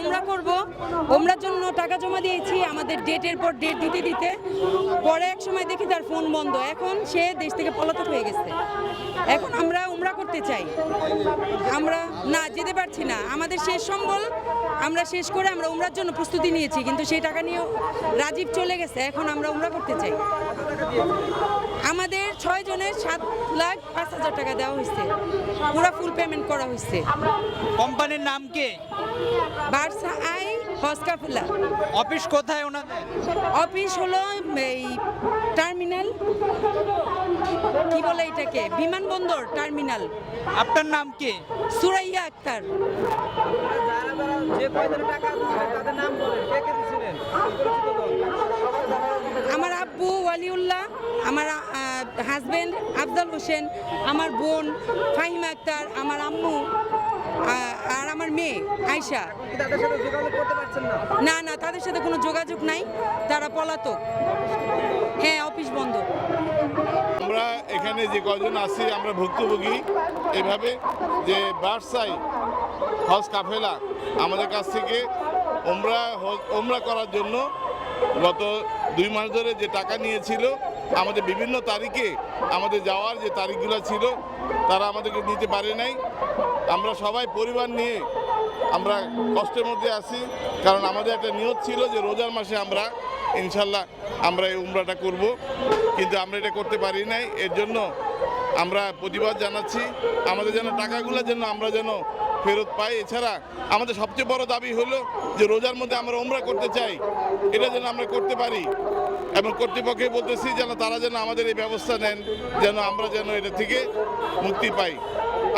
উমরা করব। উমরার জন্য টাকা জমা দিয়েছি আমাদের ডেটের পর ডেট দিতে দিতে। পরে এক সময় দেখি তার ফোন বন্ধ। এখন সে দেশ থেকে পলাতক হয়ে গেছে। এখন আমরা উমরা করতে চাই। আমরা না যেতে পারছি না। আমাদের শেষ সম্বল আমরা শেষ করে আমরা উমরার জন্য প্রস্তুতি নিয়েছি। কিন্তু সেই টাকা নিয়েও রাজীব চলে গেছে। এখন আমরা উমরা করতে চাই। আমাদের ছয় জনের সাত লাখ পাঁচ হাজার টাকা দেওয়া হয়েছে। পুরো ফুল পেমেন্ট করা হয়েছে। কোম্পানির নাম কি? বার্সা আই হসকাফুল্লা অফিস কোথায় ওনাদের? অফিস হলো এই টার্মিনাল। কি বলে এটাকে? বিমানবন্দর টার্মিনাল। আপনার নাম কি? সুরাইয়া আক্তার। আমার আব্বু ওয়ালিউল্লাহ আমার হাজবেন্ড আফজাল হোসেন আমার বোন ফাহিমা আক্তার আমার আম্মু। আর আমার মেয়ে আয়শা। কি তাদের সাথে যোগাযোগ করতে পারছেন না? না না তাদের সাথে কোনো যোগাযোগ নাই। তারা পলাতক। হ্যাঁ অফিস বন্ধ। আমরা এখানে যে কজন আছি আমরা ভুক্তভোগী। এভাবে যে বার্সাই হজ কাফেলা আমাদের কাছ থেকে ওমরা হজ- ওমরা করার জন্য গত দুই মাস ধরে যে টাকা নিয়েছিল আমাদের বিভিন্ন তারিখে আমাদের যাওয়ার যে তারিখগুলো ছিল, তারা আমাদেরকে নিতে পারে নাই। আমরা সবাই পরিবার নিয়ে আমরা কষ্টের মধ্যে আছি, কারণ আমাদের একটা নিয়ত ছিল যে রোজার মাসে আমরা ইনশাল্লাহ আমরা এই উমরাটা করব। কিন্তু আমরা এটা করতে পারি নাই। এর জন্য আমরা প্রতিবাদ জানাচ্ছি। আমাদের যেন টাকাগুলো যেন আমরা যেন ফেরত পাই। এছাড়া আমাদের সবচেয়ে বড় দাবি হলো যে রোজার মধ্যে আমরা উমরা করতে চাই। এটা যেন আমরা করতে পারি। এবং কর্তৃপক্ষে বলতেছি যেন তারা যেন আমাদের এই ব্যবস্থা নেন, যেন আমরা যেন এটা থেকে মুক্তি পাই।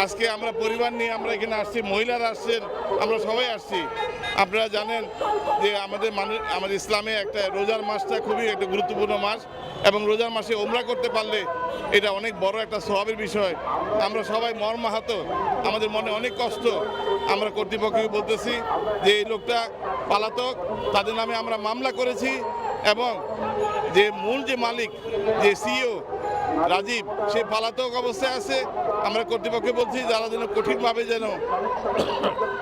আজকে আমরা পরিবার নিয়ে আমরা এখানে আসছি, মহিলারা আসছেন, আমরা সবাই আসছি। আপনারা জানেন যে আমাদের মানুষ, আমাদের ইসলামে একটা রোজার মাসটা খুবই একটা গুরুত্বপূর্ণ মাস এবং রোজার মাসে ওমরা করতে পারলে এটা অনেক বড় একটা স্বভাবের বিষয়। আমরা সবাই মর্মাহত, আমাদের মনে অনেক কষ্ট। আমরা কর্তৃপক্ষকে বলতেছি যে এই লোকটা পালাতক তাদের নামে আমরা মামলা করেছি এবং যে মূল যে মালিক যে সিইও রাজীব সে পালাতক অবস্থায় আছে। আমরা কর্তৃপক্ষকে বলছি যারা যেন কঠিনভাবে যেন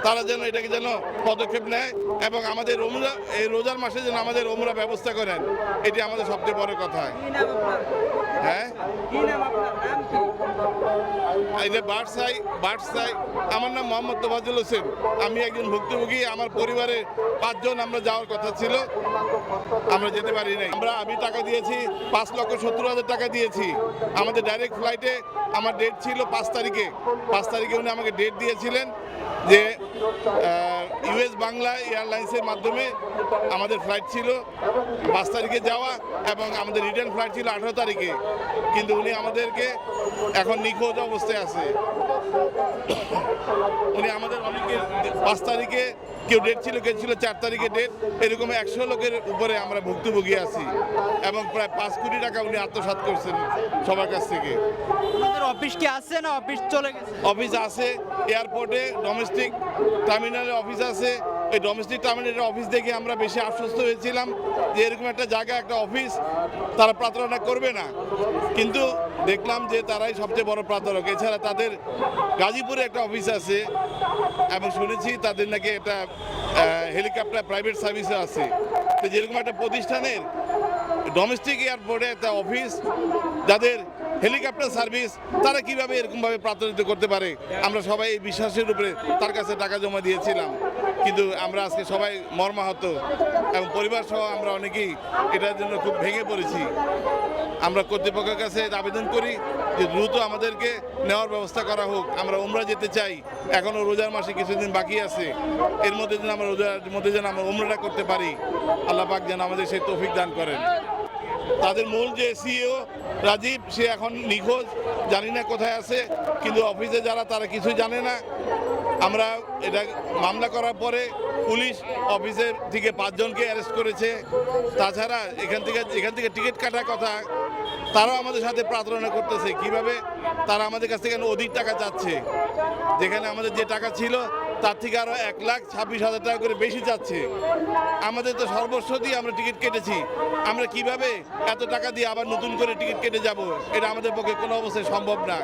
তারা যেন এটাকে যেন পদক্ষেপ নেয় এবং আমাদের ওমরা এই রোজার মাসে যেন আমাদের ওমরা ব্যবস্থা করেন। এটি আমাদের সবচেয়ে বড় কথা। হ্যাঁ কি নাম আপনার নাম কি এটা বার্সাই বার্সাই, আমার নাম মোহাম্মদ তোফাজুল হোসেন। আমি একজন ভুক্তভোগী, আমার পরিবারে পাঁচজন, আমরা যাওয়ার কথা ছিল। আমরা যেতে পারি নাই। আমরা আমি টাকা দিয়েছি, পাঁচ লক্ষ সত্তর হাজার টাকা দিয়েছি। আমাদের ডাইরেক্ট ফ্লাইটে আমার ডেট ছিল পাঁচ তারিখে। পাঁচ তারিখে উনি আমাকে ডেট দিয়েছিলেন যে ইউএস বাংলা এয়ারলাইন্সের মাধ্যমে আমাদের ফ্লাইট ছিল পাঁচ তারিখে যাওয়া এবং আমাদের রিটার্ন ফ্লাইট ছিল আঠারো তারিখে। কিন্তু উনি আমাদেরকে এখন নিখোঁজ অবস্থায় আছে। উনি আমাদের অনেকে পাঁচ তারিখে কেউ ডেট ছিল কেউ ছিল চার তারিখে ডেট এরকম একশো লোকের উপরে আমরা ভুক্তভোগী আছি। এবং প্রায় পাঁচ কোটি টাকা উনি আত্মসাত করছেন সবার কাছ থেকে। অফিস কি আছে না অফিস চলে গেছে? অফিস আছে এয়ারপোর্টে ডোমেস্টিক টার্মিনালে অফিস আছে এই ডোমেস্টিক টার্মিনেটের অফিস দেখে আমরা বেশি আশ্বস্ত হয়েছিলাম যে এরকম একটা জায়গা, একটা অফিস তারা প্রতারণা করবে না। কিন্তু দেখলাম যে তারাই সবচেয়ে বড় প্রার্থনা। এছাড়া তাদের গাজীপুরে একটা অফিস আছে এবং শুনেছি তাদের নাকি একটা হেলিকপ্টার প্রাইভেট সার্ভিসও আছে। তো যেরকম একটা প্রতিষ্ঠানের ডোমেস্টিক এয়ারপোর্টে একটা অফিস যাদের হেলিকপ্টার সার্ভিস তারা কীভাবে এরকমভাবে প্রার্থনিত করতে পারে? আমরা সবাই এই বিশ্বাসের উপরে তার কাছে টাকা জমা দিয়েছিলাম। কিন্তু আমরা আজকে সবাই মর্মাহত এবং পরিবার সহ আমরা অনেকেই এটার জন্য খুব ভেঙে পড়েছি। আমরা কর্তৃপক্ষের কাছে আবেদন করি যে দ্রুত আমাদেরকে নেওয়ার ব্যবস্থা করা হোক। আমরা উমরা যেতে চাই। এখনও রোজার মাসে কিছুদিন বাকি আছে। এর মধ্যে যেন আমরা রোজার মধ্যে যেন আমরা উমরাটা করতে পারি। আল্লাহ পাক যেন আমাদের সেই তৌফিক দান করেন। তাদের মূল যে সিইও রাজীব, সে এখন নিখোঁজ। জানি না কোথায় আছে, কিন্তু অফিসে যারা, তারা কিছুই জানে না। আমরা এটা মামলা করার পরে পুলিশ অফিসের থেকে পাঁচজনকে অ্যারেস্ট করেছে। তাছাড়া এখান থেকে এখান থেকে টিকিট কাটার কথা তারাও আমাদের সাথে প্রার্থনা করতেছে। কীভাবে? তারা আমাদের কাছ থেকে অধিক টাকা চাচ্ছে। যেখানে আমাদের যে টাকা ছিল, তার থেকে আরও এক লাখ ছাব্বিশ হাজার টাকা করে বেশি চাচ্ছে। আমাদের তো সর্বস্ব দিয়ে আমরা টিকিট কেটেছি। আমরা কীভাবে এত টাকা দিয়ে আবার নতুন করে টিকিট কেটে যাব? এটা আমাদের পক্ষে কোনো অবস্থায় সম্ভব না।